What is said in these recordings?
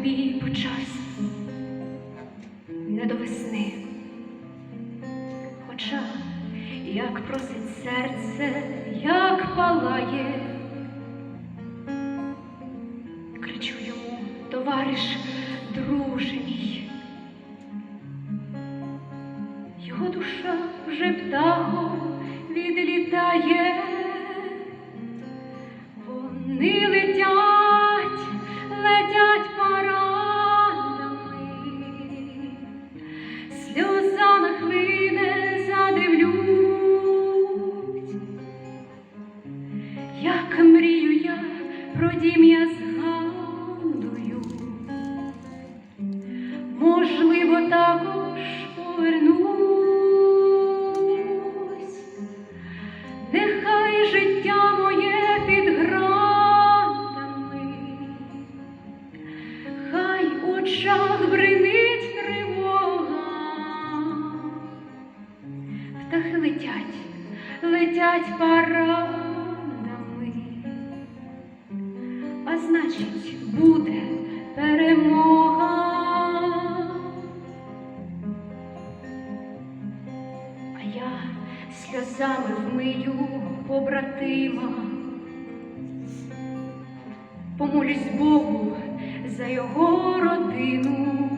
тобі по час не до весни. Хоча, як просить серце, як палає, кричу йому, товариш, друже мій. Його душа вже птахом відлітає, вони також повернусь, нехай життя моє під градами, хай очах бринить тривога, птахи летять, летять парадами, а значить, буде я сльозами вмию побратима, помолюсь Богу за його родину,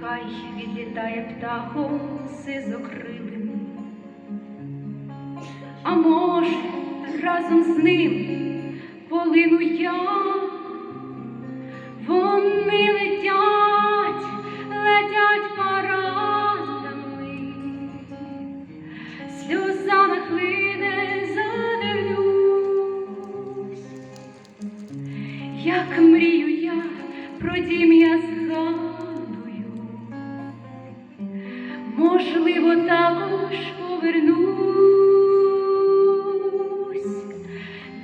хай відлітає птахом сизокрилим, а може, разом з ним полину я, про дім я згадую, можливо, також повернусь,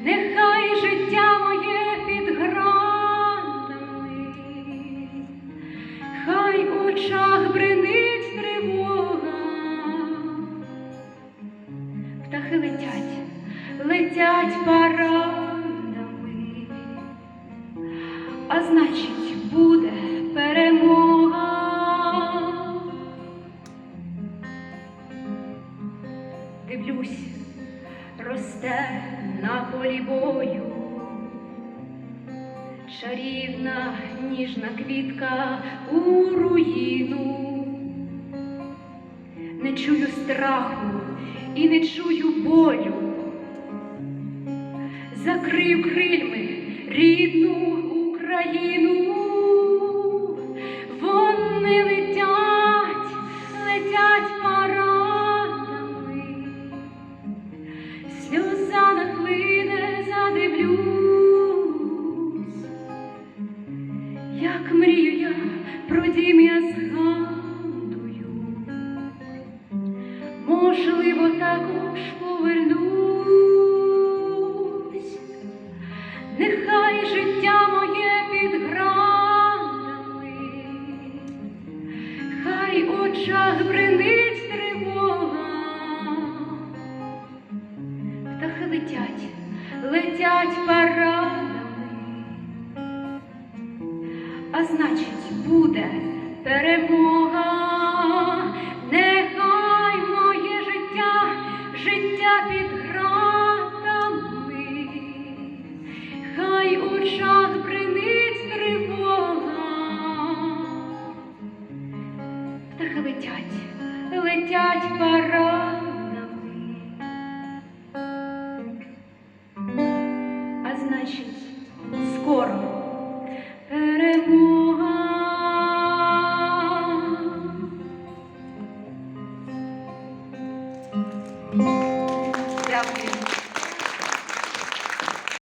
нехай життя моє під градами, хай у очах бринить тривога, птахи летять, летять парадами, а значить, Дивлюсь, росте на полі бою, чарівна ніжна квітка у руїну, не чую страху і не чую болю, закрию крильми рідну Україну, задивлюсь, як мрію я про дім летять парадами, а значить, буде перемога, нехай моє життя, життя під градами, хай у очах бринить тривога, птахи летять, летять парадами, значить, скоро перемога. Thank